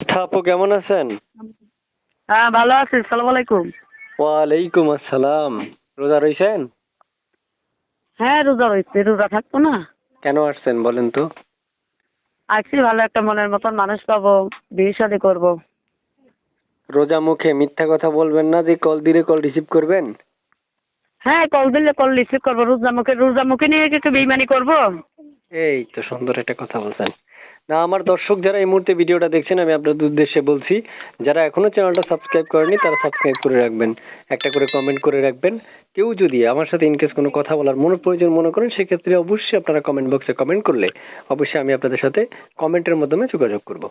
আচ্ছা, আপু কেমন আছেন? হ্যাঁ ভালো আছি সালাম আলাইকুম। ওয়ালাইকুম আসসালাম। রোজা রইছেন? হ্যাঁ রোজা রয়েছে রোজা থাকতো না। কেন আসছেন বলেন তো? আছি ভালো একটা মনের মতন মানুষ পাবো বিয়ে শাদী করব। রোজা মুখে মিথ্যা কথা বলবেন না যে কল দিলে কল রিসিভ করবেন? হ্যাঁ কল দিলে কল রিসিভ করব রোজা মুখে রোজা মুখে নিয়ে কি একটু বেইমানি করব? এই তো সুন্দর একটা কথা বলছেন। না আমার দর্শক যারা এই মুহূর্তে ভিডিওটা দেখছেন আমি আপনাদের উদ্দেশ্যে বলছি যারা এখনও চ্যানেলটা সাবস্ক্রাইব করেনি তারা সাবস্ক্রাইব করে রাখবেন। একটা করে কমেন্ট করে রাখবেন। কেউ যদি আমার সাথে ইনকেস কোনো কথা বলার মনে প্রয়োজন মনে করেন সেক্ষেত্রে অবশ্যই আপনারা কমেন্ট বক্সে কমেন্ট করলে অবশ্যই আমি আপনাদের সাথে কমেন্টের মাধ্যমে যোগাযোগ করব।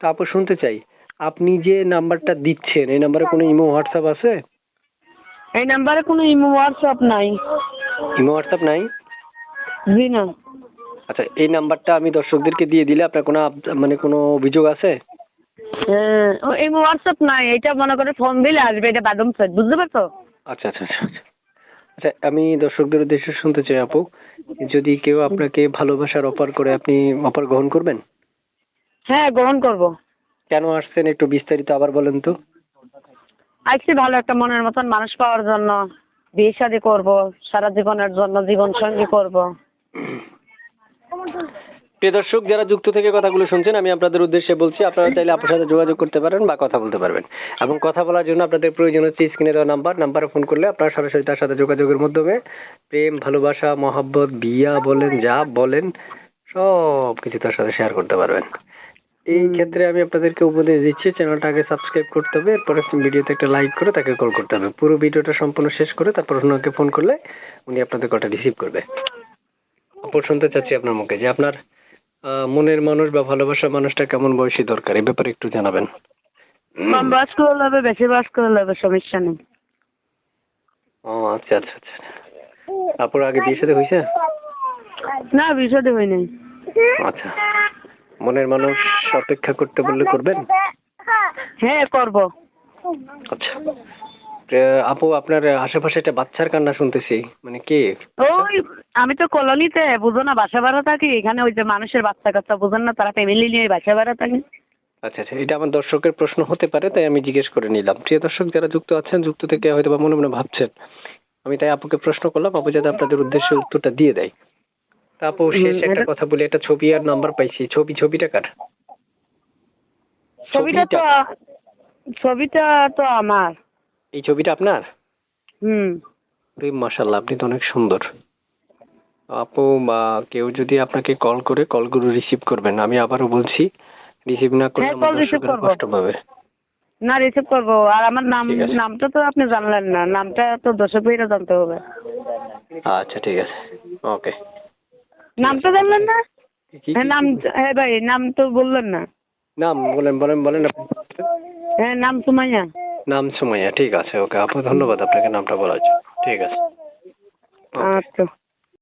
তারপর শুনতে চাই আপনি যে নাম্বারটা দিচ্ছেন এই নাম্বারে কোনো ইমো হোয়াটসঅ্যাপ আছে? এই নাম্বারে কোনো ইমো হোয়াটসঅ্যাপ নাই। ইমো হোয়াটসঅ্যাপ নাই? জি না। আচ্ছা এই নাম্বারটা আমি দর্শকদেরকে দিয়ে দিলে আপনার কোনো মানে কোনো অভিযোগ আছে? হ্যাঁ ইমো হোয়াটসঅ্যাপ নাই এটা মনে করে ফোন দিলে আসবে এটা বাদম সাইড বুঝতে পারছ? আচ্ছা আচ্ছা আচ্ছা আচ্ছা। আচ্ছা আমি দর্শকদের উদ্দেশ্যে শুনতে চাই আপু যদি কেউ আপনাকে ভালোবাসার অফার করে আপনি অফার গ্রহণ করবেন? হ্যাঁ গ্রহণ করব। কেন আসছেন একটু বিস্তারিত আবার বলেন তো। আসছি ভালো একটা মনের মতন মানুষ পাওয়ার জন্য বিয়ে শাদী করব সারা জীবনের জন্য জীবন সঙ্গী করব। প্রিয় দর্শক যারা যুক্ত থেকে কথাগুলো শুনছেন আমি আপনাদের উদ্দেশ্যে বলছি আপনারা চাইলে আপনার সাথে যোগাযোগ করতে পারেন বা কথা বলতে পারবেন। এবং কথা বলার জন্য আপনাদের প্রয়োজন হচ্ছে স্ক্রিনে দেওয়া নাম্বার নাম্বারে ফোন করলে আপনারা সরাসরি তার সাথে যোগাযোগের মাধ্যমে প্রেম ভালোবাসা মহাব্বত বিয়া বলেন যা বলেন সব কিছু তার সাথে শেয়ার করতে পারবেন। এই ক্ষেত্রে আমি আপনাদেরকে উপদেশ দিচ্ছি চ্যানেলটা আগে সাবস্ক্রাইব করতে হবে এরপরে ভিডিওতে একটা লাইক করে তাকে কল করতে হবে। পুরো ভিডিওটা সম্পূর্ণ শেষ করে তারপর ওনাকে ফোন করলে উনি আপনাদের কলটা রিসিভ করবে। অপর শুনতে চাচ্ছি আপনার মুখে যে আপনার মনের মানুষ বা ভালোবাসার মানুষটা কেমন বয়সী দরকার? এই ব্যাপারে একটু জানাবেন। কম বয়স করে নেবে বেশি বয়স করে নেবে সমস্যা নেই। ও আচ্ছা আচ্ছা আচ্ছা। আপুর আগে বিয়ে সাথে হয়েছে? না বিষয়টি হয় নাই আচ্ছা। মনের মানুষ অপেক্ষা করতে বললে করবেন? হ্যাঁ করব। আচ্ছা। আপু আপনার আশেপাশে একটা বাচ্চার কান্না শুনতেছি। মানে কে? ওই আমি তো কলোনিতে বুঝো না বাসা ভাড়া থাকি। এখানে ওই যে মানুষের বাচ্চা কাচ্চা বুঝেন না তারা ফ্যামিলি নিয়ে বাসা ভাড়া থাকি। আচ্ছা আচ্ছা এটা আমার দর্শকের প্রশ্ন হতে পারে তাই আমি জিজ্ঞেস করে নিলাম। প্রিয় দর্শক যারা যুক্ত আছেন যুক্ত থেকে হয়তো বা মনে মনে ভাবছেন। আমি তাই আপুকে প্রশ্ন করলাম আপু যাতে আপনাদের উদ্দেশ্যে উত্তরটা দিয়ে দেয়। তা আপু শেষ একটা কথা বলি একটা ছবি আর নাম্বার পাইছি। ছবি ছবিটা কার? ছবিটা তো ছবিটা তো আমার। এই ছবিটা আপনার? হুম। তুই মাশাল্লাহ আপনি তো অনেক সুন্দর। আপু বা কেউ যদি আপনাকে কল করে কলগুলো রিসিভ করবেন। আমি আবারও বলছি রিসিভ না করলে হ্যাঁ, আমার call receive দর্শকেরা করব। কষ্ট পাবে। না রিসিভ করব। আর আমার নাম ঠিক আছে। নামটা তো আপনি জানলেন না। নামটা তো দর্শক ভাইরা জানতে হবে। আচ্ছা ঠিক আছে। ওকে। নামটা জানলেন না? হ্যাঁ নাম হ্যাঁ ভাই নাম তো বললেন না। নাম বলেন বলেন বলেন। আপনি। হ্যাঁ নাম সুমাইয়া। নাম সুমাইয়া ঠিক আছে ওকে। আপু ধন্যবাদ আপনাকে নামটা বলার জন্য। ঠিক আছে। আচ্ছা।